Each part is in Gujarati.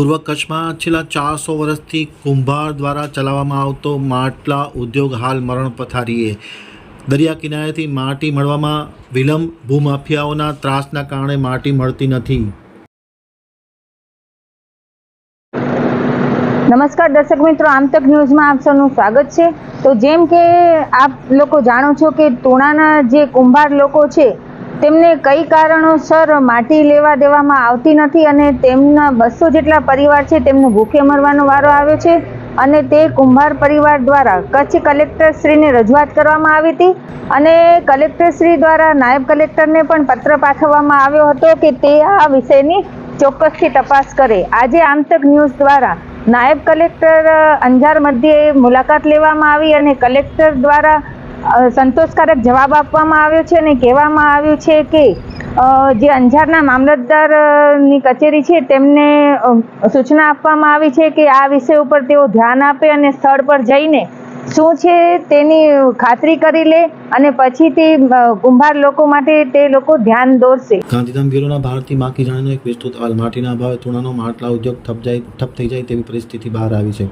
પૂર્વ કચ્છમાં છેલ્લા ચારસો વર્ષથી કુંભાર દ્વારા ચલાવવામાં આવતો માટલા ઉદ્યોગ હાલ મરણ પથારીએ. દરિયા કિનારેથી માટી મળવામાં વિલંબ, ભૂમાફિયાઓના ત્રાસના કારણે માટી મળતી નથી. નમસ્કાર દર્શક મિત્રો આમતક ન્યૂઝમાં આપ સૌનું સ્વાગત છે. તો જેમ કે આપ લોકો જાણો છો કે ટોણાના જે કુંભાર લોકો છે તેમને કઈ કારણોસર માટી લેવા દેવામાં આવતી નથી અને તેમના બસો જેટલા પરિવાર છે તેમનું ભૂખે મરવાનો વારો આવ્યો છે અને તે કુંભાર પરિવાર દ્વારા કચ્છ કલેક્ટરશ્રીને રજૂઆત કરવામાં આવી હતી અને કલેક્ટરશ્રી દ્વારા નાયબ કલેક્ટરને પણ પત્ર પાઠવવામાં આવ્યો હતો કે તે આ વિષયની ચોક્કસથી તપાસ કરે. આજે આમતક ન્યૂઝ દ્વારા નાયબ કલેક્ટર અંજાર મધ્યે મુલાકાત લેવામાં આવી અને કલેક્ટર દ્વારા સંતોષકારક જવાબ આપવામાં આવ્યો છે અને કહેવામાં આવ્યું છે કે જે અંજારના મામલતદારની કચેરી છે તેમને સૂચના આપવામાં આવી છે કે આ વિષય ઉપર તેઓ ધ્યાન આપે અને સ્થળ પર જઈને શું છે તેની ખાતરી કરી લે અને પછી તે કુંભાર લોકો માટે તે લોકો ધ્યાન દોરશે. ગાંધીધામ બ્યુરોના ભારતી માકી જાણીનો એક વિસ્તૃત અહેવાલ, માટીના અભાવે તૂણાનો માટલા ઉદ્યોગ ઠપ જાય, ઠપ થઈ જાય તેવી પરિસ્થિતિ બહાર આવી છે.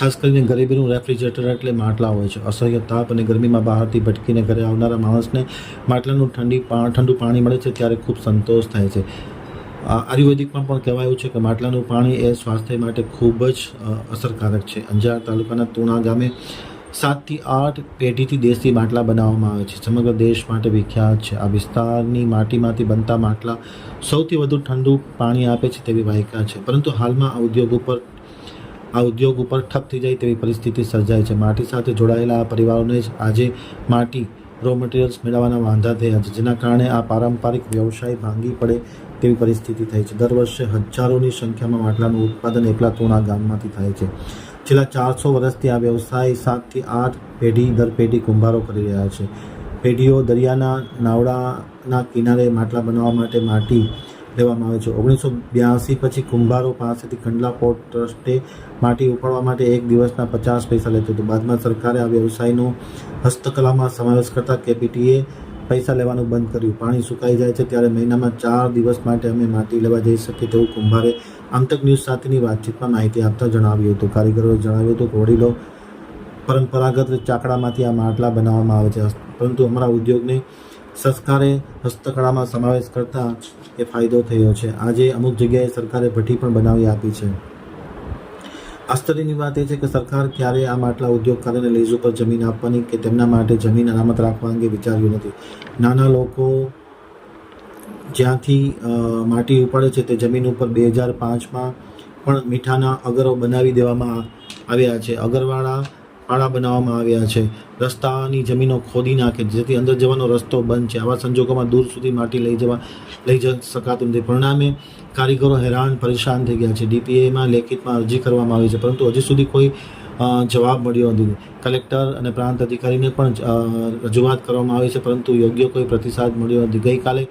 ખાસ કરીને ગરીબીનું રેફ્રિજરેટર એટલે માટલા હોય છે. અસહ્ય તાપ અને ગરમીમાં બહારથી ભટકીને ઘરે આવનારા માણસને માટલાનું ઠંડી ઠંડુ પાણી મળે છે ત્યારે ખૂબ સંતોષ થાય છે. આયુર્વેદિકમાં પણ કહેવાયું છે કે માટલાનું પાણી એ સ્વાસ્થ્ય માટે ખૂબ જ અસરકારક છે. અંજાર તાલુકાના તુણા ગામે સાતથી આઠ પેઢીથી દેશી માટલા બનાવવામાં આવે છે. સમગ્ર દેશ માટે વિખ્યાત છે. આ વિસ્તારની માટીમાંથી બનતા માટલા સૌથી વધુ ઠંડુ પાણી આપે છે તેવી વાયકા છે. પરંતુ હાલમાં આ ઉદ્યોગ ઉપર, આ ઉદ્યોગ ઉપર ઠપ થઈ જાય તેવી પરિસ્થિતિ સર્જાય છે. માટી સાથે જોડાયેલા આ પરિવારોને જ આજે માટી રો મટીરિયલ્સ મેળવવાના વાંધા થયા છે, જેના કારણે આ પારંપરિક વ્યવસાય ભાંગી પડે તેવી પરિસ્થિતિ થઈ છે. દર વર્ષે હજારોની સંખ્યામાં માટલાનું ઉત્પાદન એકલા તોણા ગામમાંથી થાય છે. છેલ્લા ચારસો વર્ષથી આ વ્યવસાય સાતથી આઠ પેઢી દર પેઢી કુંભારો કરી રહ્યા છે. પેઢીઓ દરિયાના નાવડાના કિનારે માટલા બનાવવા માટે માટી લેવામાં આવે છે. ઓગણીસો બ્યાસી પછી કુંભારો પાસેથી કંડલા પોર્ટ ટ્રસ્ટે માટી ઉપાડવા માટે એક દિવસના પચાસ પૈસા લેતું હતું. બાદમાં સરકારે આ વ્યવસાયનો હસ્તકલામાં સમાવેશ કરતા કેપીટીએ પૈસા લેવાનું બંધ કર્યું. પાણી સુકાઈ જાય છે ત્યારે મહિનામાં ચાર દિવસ માટે અમે માટી લેવા જઈ શકીએ તેવું કુંભારે આમતક ન્યૂઝ સાથેની વાતચીતમાં માહિતી આપતા જણાવ્યું હતું. કારીગરોએ જણાવ્યું હતું કે વડીલો પરંપરાગત ચાકડામાંથી આ માટલા બનાવવામાં આવે છે. પરંતુ અમારા ઉદ્યોગને સંસ્કારે હસ્તકળામાં સમાવેશ કરતા એ ફાયદો થયો છે. આજે અમુક જગ્યાએ સરકારે ભઠ્ઠી પણ બનાવી આપી છે. આશ્ચર્યની વાત એ છે કે સરકાર ક્યારે આ માટલા ઉદ્યોગકારોને લીઝ ઉપર જમીન આપવાની કે તેમના માટે જમીન અનામત રાખવા અંગે વિચાર્યું નથી. નાના લોકો જ્યાંથી માટી ઉપાડે છે તે જમીન ઉપર બે હજાર પાંચમાં પણ મીઠાના અગરો બનાવી દેવામાં આવ્યા છે. અગરવાળા પાળા બનાવવામાં આવ્યા છે. રસ્તાની જમીનો ખોદી નાખે જેથી અંદર જવાનો રસ્તો બંધ છે. આવા સંજોગોમાં દૂર સુધી માટી લઈ જવા, લઈ જ શકાતું નથી. પરિણામે કારીગરો હેરાન, પરેશાન થઈ ગયા છે. ડીપીએમાં લેખિતમાં અરજી કરવામાં આવી છે. પરંતુ હજી સુધી કોઈ જવાબ મળ્યો નથી. કલેક્ટર અને પ્રાંત અધિકારીને પણ રજૂઆત કરવામાં આવી છે. પરંતુ યોગ્ય કોઈ પ્રતિસાદ મળ્યો નથી. ગઈકાલે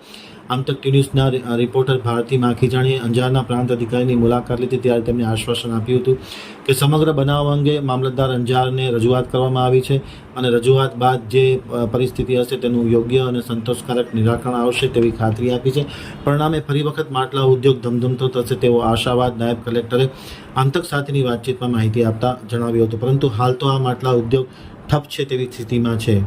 આમતક ન્યૂઝના રિપોર્ટર ભારતી માખીજાણીએ અંજારના પ્રાંત અધિકારીની મુલાકાત લીધી ત્યારે તેમને આશ્વાસન આપ્યું હતું કે સમગ્ર બનાવ અંગે મામલતદાર અંજારને રજૂઆત કરવામાં આવી છે અને રજૂઆત બાદ જે પરિસ્થિતિ હશે તેનું યોગ્ય અને સંતોષકારક નિરાકરણ આવશે તેવી ખાતરી આપી છે. પરિણામે ફરી વખત માટલા ઉદ્યોગ ધમધમતો થશે તેવો આશાવાદ નાયબ કલેક્ટરે આમતક સાથેની વાતચીતમાં માહિતી આપતા જણાવ્યું હતું. પરંતુ હાલ તો આ માટલા ઉદ્યોગ ઠપ છે તેવી સ્થિતિમાં છે.